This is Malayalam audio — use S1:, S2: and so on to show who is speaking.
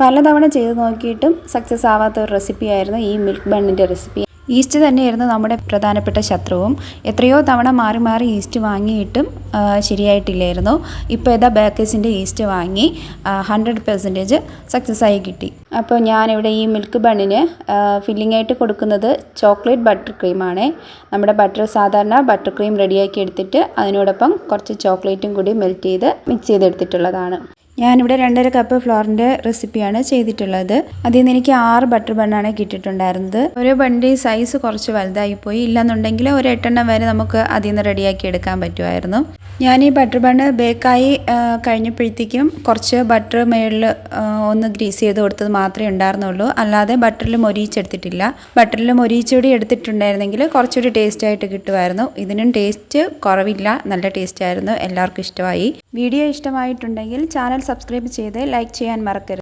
S1: പലതവണ ചെയ്ത് നോക്കിയിട്ടും സക്സസ് ആവാത്ത ഒരു റെസിപ്പി ആയിരുന്നു ഈ മിൽക്ക് ബണ്ണിന്റെ റെസിപ്പി ഈസ്റ്റ് തന്നെയായിരുന്നു നമ്മുടെ പ്രധാനപ്പെട്ട ശത്രുവും. എത്രയോ തവണ മാറി മാറി ഈസ്റ്റ് വാങ്ങിയിട്ടും ശരിയായിട്ടില്ലായിരുന്നു. ഇപ്പോൾ ഏതാ ബേക്കേഴ്സിന്റെ ഈസ്റ്റ് വാങ്ങി ഹൺഡ്രഡ് പെർസെന്റേജ് സക്സസ് ആയി കിട്ടി. അപ്പോൾ ഞാനിവിടെ ഈ മിൽക്ക് ബണ്ണിന് ഫില്ലിംഗ് ആയിട്ട് കൊടുക്കുന്നത് ചോക്ലേറ്റ് ബട്ടർ ക്രീമാണ് നമ്മുടെ ബട്ടർ സാധാരണ ബട്ടർ ക്രീം റെഡിയാക്കി എടുത്തിട്ട് അതിനോടൊപ്പം കുറച്ച് ചോക്ലേറ്റും കൂടി മെൽറ്റ് ചെയ്ത് മിക്സ് ചെയ്തെടുത്തിട്ടുള്ളതാണ്. ഞാനിവിടെ രണ്ടര കപ്പ് ഫ്ലോറിന്റെ റെസിപ്പിയാണ് ചെയ്തിട്ടുള്ളത്. അതിൽ നിന്ന് എനിക്ക് ആറ് ബട്ടർ ബണ്ണാണ് കിട്ടിയിട്ടുണ്ടായിരുന്നത്. ഓരോ ബണ്ടി സൈസ് കുറച്ച് വലുതായി പോയി ഇല്ലെന്നുണ്ടെങ്കിൽ ഒരു എട്ടെണ്ണം വരെ നമുക്ക് അതിൽ നിന്ന് റെഡിയാക്കി എടുക്കാൻ പറ്റുമായിരുന്നു. ഞാൻ ഈ ബട്ടർ ബണ്ണ് ബേക്കായി കഴിഞ്ഞപ്പോഴത്തേക്കും കുറച്ച് ബട്ടർ മേളിൽ ഒന്ന് ഗ്രീസ് ചെയ്ത് കൊടുത്തത് മാത്രമേ ഉണ്ടായിരുന്നുള്ളൂ. അല്ലാതെ ബട്ടറിൽ മൊരിയിച്ചെടുത്തിട്ടില്ല. ബട്ടറിൽ മൊരീച്ചൂടി എടുത്തിട്ടുണ്ടായിരുന്നെങ്കിൽ കുറച്ചുകൂടി ടേസ്റ്റ് ആയിട്ട് കിട്ടുമായിരുന്നു. ഇതിനും ടേസ്റ്റ് കുറവില്ല. നല്ല ടേസ്റ്റ് ആയിരുന്നു. എല്ലാവർക്കും ഇഷ്ടമായി. വീഡിയോ ഇഷ്ടമായിട്ടുണ്ടെങ്കിൽ ചാനൽ സബ്സ്ക്രൈബ് ചെയ്ത് ലൈക്ക് ചെയ്യാൻ മറക്കരുത്.